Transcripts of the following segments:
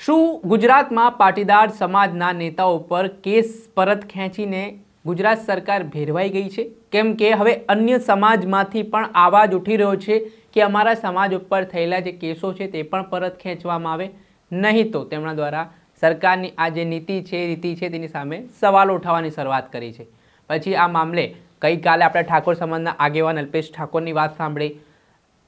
શું ગુજરાતમાં પાટીદાર સમાજના નેતાઓ પર કેસ પરત ખેંચીને ગુજરાત સરકાર ભેરવાઈ ગઈ છે? કેમ કે હવે અન્ય સમાજમાંથી પણ આવાજ ઉઠી રહ્યો છે કે અમારા સમાજ ઉપર થયેલા જે કેસો છે તે પણ પરત ખેંચવામાં આવે. નહીં તો તેમના દ્વારા સરકારની આ જે નીતિ છે રીતિ છે તેની સામે સવાલો ઉઠાવવાની શરૂઆત કરી છે. પછી આ મામલે ગઈકાલે આપણે ઠાકોર સમાજના આગેવાન અલ્પેશ ઠાકોરની વાત સાંભળી.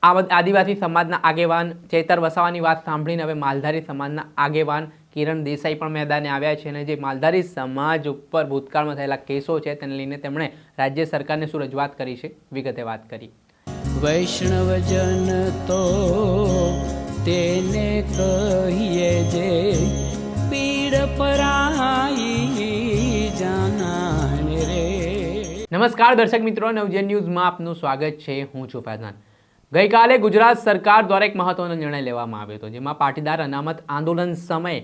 આ આદિવાસી સમાજના આગેવાન ચેતર વસાવાની વાત સાંભળીને હવે માલધારી સમાજના આગેવાન કિરણ દેસાઈ પણ મેદાને આવ્યા છે અને જે માલધારી સમાજ ઉપર ભૂતકાળમાં થયેલા કેસો છે તેને લઈને તેમણે રાજ્ય સરકારને શું રજૂઆત કરી છે? વિગતે વાત કરી. વૈષ્ણવજન તો તેને કહીએ જે પીડ પરાઈ જાનાને રે. નમસ્કાર દર્શક મિત્રો નવજન ન્યૂઝમાં આપનું સ્વાગત છે. હું છું ફૈઝાન. ગઈકાલે ગુજરાત સરકાર દ્વારા એક મહત્વનો નિર્ણય લેવામાં આવ્યો હતો, જેમાં પાટીદાર અનામત આંદોલન સમયે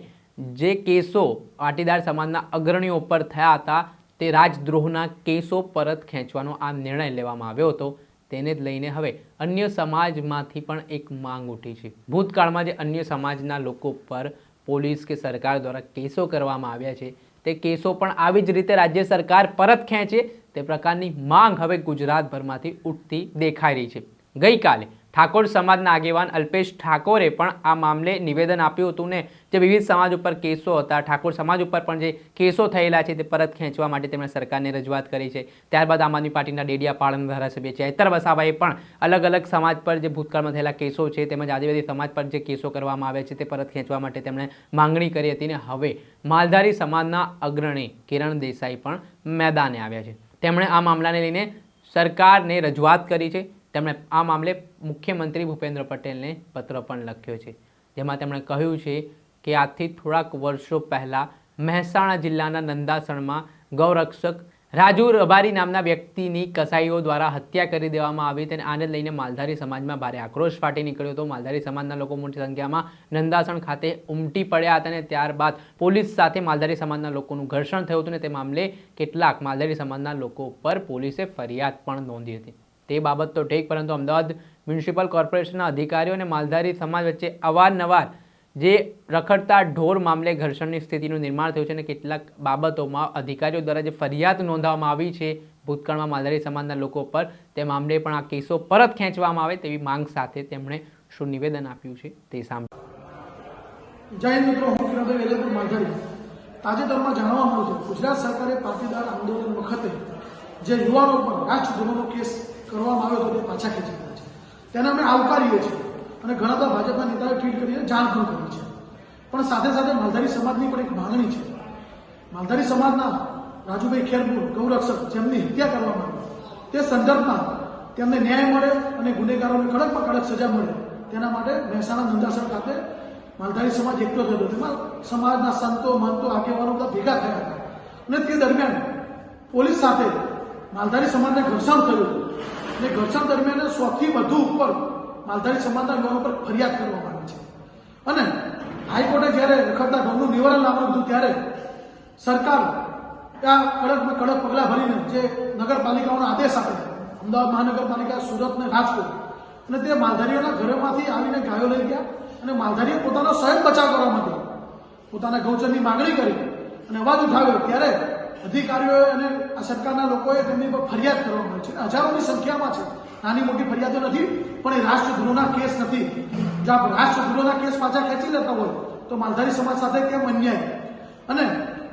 જે કેસો પાટીદાર સમાજના અગ્રણીઓ ઉપર થયા હતા, તે રાજદ્રોહના કેસો પરત ખેંચવાનો આ નિર્ણય લેવામાં આવ્યો હતો. તેને જ લઈને હવે અન્ય સમાજમાંથી પણ એક માંગ ઉઠી છે. ભૂતકાળમાં જે અન્ય સમાજના લોકો પર પોલીસ કે સરકાર દ્વારા કેસો કરવામાં આવ્યા છે, તે કેસો પણ આવી જ રીતે રાજ્ય સરકાર પરત ખેંચે તે પ્રકારની માંગ હવે ગુજરાતભરમાંથી ઉઠતી દેખાઈ રહી છે. ગઈકાલે ઠાકોર સમાજના આગેવાન અલ્પેશ ઠાકોરે પણ આ મામલે નિવેદન આપ્યું હતું ને જે વિવિધ સમાજ ઉપર કેસો હતા. ઠાકોર સમાજ ઉપર પણ જે કેસો થયેલા છે તે પરત ખેંચવા માટે તેમણે સરકારને રજૂઆત કરી છે. ત્યારબાદ આમ આદમી પાર્ટીના ડેડિયાપાડાના ધારાસભ્ય ચૈતર વસાવાએ પણ અલગ અલગ સમાજ પર જે ભૂતકાળમાં થયેલા કેસો છે તેમજ આદિવાસી સમાજ પર જે કેસો કરવામાં આવ્યા છે તે પરત ખેંચવા માટે તેમણે માંગણી કરી હતી ને હવે માલધારી સમાજના અગ્રણી કિરણ દેસાઈ પણ મેદાને આવ્યા છે. તેમણે આ મામલાને લઈને સરકારને રજૂઆત કરી છે. તેમણે આ મામલે મુખ્યમંત્રી ભૂપેન્દ્ર પટેલને પત્ર પણ લખ્યો છે. જેમાં તેમણે કહ્યું છે કે આજથી થોડાક વર્ષો પહેલાં મહેસાણા જિલ્લાના નંદાસણમાં ગૌરક્ષક રાજુ રબારી નામના વ્યક્તિની કસાઈઓ દ્વારા હત્યા કરી દેવામાં આવી તેને આને લઈને માલધારી સમાજમાં ભારે આક્રોશ ફાટી નીકળ્યો હતો. માલધારી સમાજના લોકો મોટી સંખ્યામાં નંદાસણ ખાતે ઉમટી પડ્યા હતા અને ત્યારબાદ પોલીસ સાથે માલધારી સમાજના લોકોનું ઘર્ષણ થયું હતું ને તે મામલે કેટલાક માલધારી સમાજના લોકો પર પોલીસે ફરિયાદ પણ નોંધી હતી. તે બાબત તો ઠીક, પરંતુ અમદાવાદ મ્યુનિસિપલ કોર્પોરેશનના અધિકારીઓ અને માલધારી સમાજ વચ્ચે અવારનવાર જે રખડતા ઢોર મામલે ઘર્ષણની સ્થિતિનું નિર્માણ થયું છે અને કેટલાક બાબતોમાં અધિકારીઓ દ્વારા જે ફરિયાદ નોંધવામાં આવી છે, ભૂતકાળમાં માલધારી સમાજના લોકો પર તે મામલે પણ આ કેસો પરત ખેંચવામાં આવે તેવી માંગ સાથે તેમણે શું નિવેદન આપ્યું છે તે સામે જય મિત્રો, હું કિરણભાઈ વેલેપુર માલધારી. તાજેતરમાં જાણવા મળ્યું છે, ગુજરાત સરકારે પાટીદાર આંદોલન વખતે જે યુવાનો પર રાજદ્રોહનો કેસ કરવામાં આવ્યો હતો તે પાછા ખેંચી લીધા છે. તેને અમે આવકારીએ છીએ અને ઘણા બધા ભાજપના નેતાઓએ ટ્વીટ કરીને જાણ પણ કરી છે. પણ સાથે સાથે માલધારી સમાજની પણ એક માંગણી છે. માલધારી સમાજના રાજુભાઈ ખેરપુર ગૌરક્ષક જેમની હત્યા કરવામાં આવી, તે સંદર્ભમાં તેમને ન્યાય મળે અને ગુનેગારોને કડકમાં કડક સજા મળે, તેના માટે મહેસાણા નંદાસર ખાતે માલધારી સમાજ એકઠો થયો તેમાં સમાજના સંતો મંતો આગેવાનો બધા ભેગા થયા હતા. અને તે દરમિયાન પોલીસ સાથે માલધારી સમાજને ઘર્ષણ થયું હતું. અને ઘર્ષણ દરમિયાન સૌથી વધુ ઉપર માલધારી સમાજના યુવાનો પર ફરિયાદ કરવામાં આવી છે. અને હાઈકોર્ટે જ્યારે રખડતા ઢોરનું નિવારણ લાવવાનું હતું ત્યારે સરકાર આ કડકમાં કડક પગલાં ભરીને જે નગરપાલિકાઓનો આદેશ આપે, અમદાવાદ મહાનગરપાલિકા, સુરત ને રાજકોટ, અને તે માલધારીઓના ઘરોમાંથી આવીને ગાયો લઈ ગયા અને માલધારીએ પોતાનો સ્વયં બચાવ કરવા માટે પોતાના ગૌચરની માગણી કરી અને અવાજ ઉઠાવ્યો. ત્યારે અધિકારીઓએ અને આ સરકારના લોકોએ તેમની પર ફરિયાદ કરવામાં આવી છે. હજારોની સંખ્યામાં છે. નાની મોટી ફરિયાદો નથી, પણ એ રાષ્ટ્રદ્રોહના કેસ નથી. જો આપ રાષ્ટ્રદ્રોહના કેસ પાછા ખેંચી લેતા હોય, તો માલધારી સમાજ સાથે કેમ અન્યાય? અને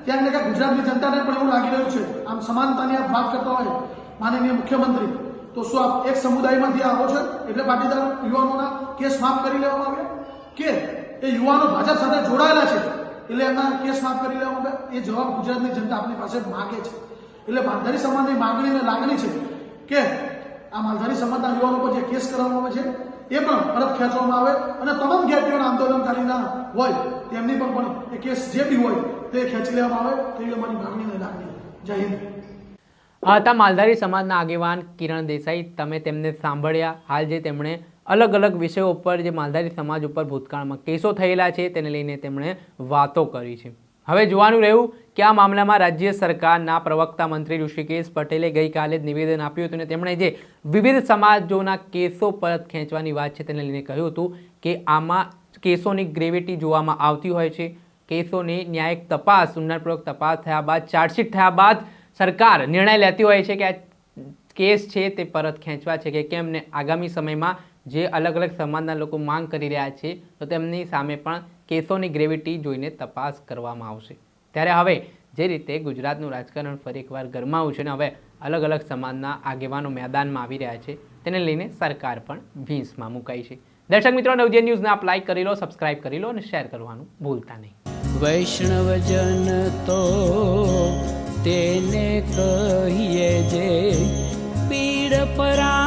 ક્યાંક ને ગુજરાતની જનતાને પણ એવું લાગી રહ્યું છે, આમ સમાનતાની આપ વાત કરતા હોય, માનનીય મુખ્યમંત્રી, તો શું આપ એક સમુદાયમાંથી આવો છો? એટલે પાટીદાર, યુવાનોના કેસ માફ કરી લેવામાં આવ્યા? કે એ યુવાનો ભાજપ સાથે જોડાયેલા છે? એટલે એમના કેસ માફ કરી આવે એ જવાબ ગુજરાતની જનતા આપણી પાસે માગે છે. એટલે માલધારી સમાજની માગણી અને લાગણી છે કે આ માલધારી સમાજના યુવાનો પર જે કેસ કરવામાં આવે છે, એ પણ પરત ખેંચવામાં આવે અને તમામ જ્ઞાતિઓના આંદોલનકારીના હોય, તેમની પણ પણ એ કેસ જે બી હોય, તે ખેંચી લેવામાં આવે. તેવી અમારી માગણી અને લાગણી જય હિન્દ. હતા માલધારી સમાજના આગેવાન કિરણ દેસાઈ. તમે તેમને સાંભળ્યા. હાલ જે તેમણે અલગ અલગ વિષયો ઉપર જે માલધારી સમાજ ઉપર ભૂતકાળમાં કેસો થયેલા છે તેને લઈને તેમણે વાતો કરી છે. હવે જોવાનું રહ્યું કે આ મામલામાં રાજ્ય સરકારના પ્રવક્તા મંત્રી ઋષિકેશ પટેલે ગઈકાલે જ નિવેદન આપ્યું હતું અને તેમણે જે વિવિધ સમાજોના કેસો પરત ખેંચવાની વાત છે તેને લઈને કહ્યું હતું કે આમાં કેસોની ગ્રેવિટી જોવામાં આવતી હોય છે. કેસોની ન્યાયિક તપાસ ઊંડાણપૂર્વક તપાસ થયા બાદ, ચાર્જશીટ થયા બાદ સરકાર નિર્ણય લેતી હોય છે કે આ કેસ છે તે પરત ખેંચવા છે કે કેમ ને આગામી સમયમાં જે અલગ અલગ સમાજના લોકો માંગ કરી રહ્યા છે, તો તેમની સામે પણ કેસોની ગ્રેવિટી જોઈને તપાસ કરવામાં આવશે. ત્યારે હવે જે રીતે ગુજરાતનું રાજકારણ ફરી એકવાર ગરમાવું છે ને હવે અલગ અલગ સમાજના આગેવાનો મેદાનમાં આવી રહ્યા છે, તેને લઈને સરકાર પણ ભીંસમાં મુકાઈ છે. દર્શક મિત્રો, નવજે ન્યૂઝને આપ લાઈક કરી લો સબસ્ક્રાઇબ કરી લો અને શેર કરવાનું ભૂલતા નહીં. વૈષ્ણવજન તો તેને કહીએ જે, પીડ જાના